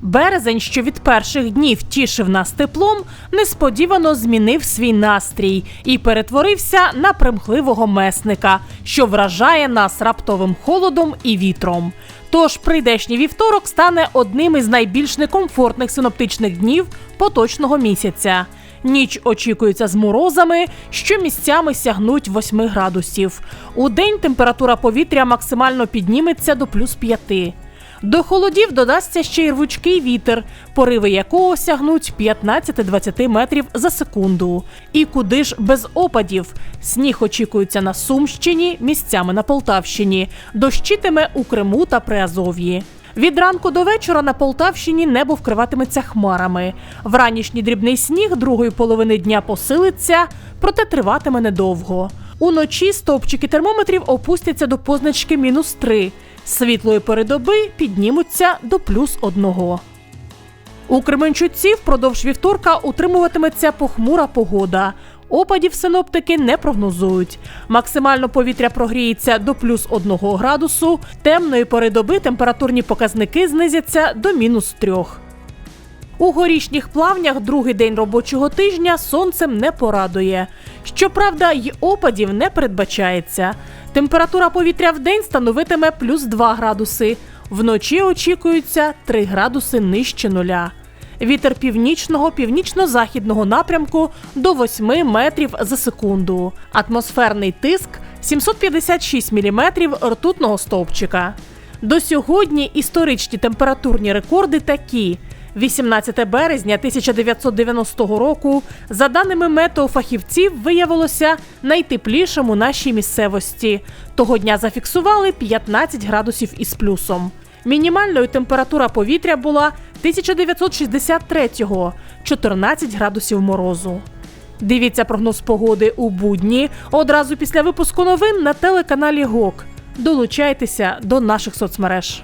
Березень, що від перших днів тішив нас теплом, несподівано змінив свій настрій і перетворився на примхливого месника, що вражає нас раптовим холодом і вітром. Тож прийдешній вівторок стане одним із найбільш некомфортних синоптичних днів поточного місяця. Ніч очікується з морозами, що місцями сягнуть 8 градусів. У день температура повітря максимально підніметься до плюс 5. До холодів додасться ще й рвучкий вітер, пориви якого сягнуть 15-20 метрів за секунду. І куди ж без опадів? Сніг очікується на Сумщині, місцями на Полтавщині, дощитиме у Криму та Приазов'ї. Від ранку до вечора на Полтавщині небо вкриватиметься хмарами. Вранішній дрібний сніг другої половини дня посилиться, проте триватиме недовго. Уночі стовпчики термометрів опустяться до позначки мінус 3. Світлої передоби піднімуться до плюс одного. У Кременчуці впродовж вівторка утримуватиметься похмура погода. Опадів синоптики не прогнозують. Максимально повітря прогріється до плюс 1 градусу. Темної пори доби температурні показники знизяться до мінус 3. У горішніх плавнях другий день робочого тижня сонцем не порадує. Щоправда, й опадів не передбачається. Температура повітря в день становитиме плюс 2 градуси. Вночі очікується 3 градуси нижче нуля. Вітер північного, північно-західного напрямку до 8 метрів за секунду. Атмосферний тиск 756 міліметрів ртутного стовпчика. До сьогодні історичні температурні рекорди такі. 18 березня 1990 року, за даними метеофахівців, виявилося найтеплішим у нашій місцевості. Того дня зафіксували 15 градусів із плюсом. Мінімальною температура повітря була 1963-го – 14 градусів морозу. Дивіться прогноз погоди у будні одразу після випуску новин на телеканалі ГОК. Долучайтеся до наших соцмереж.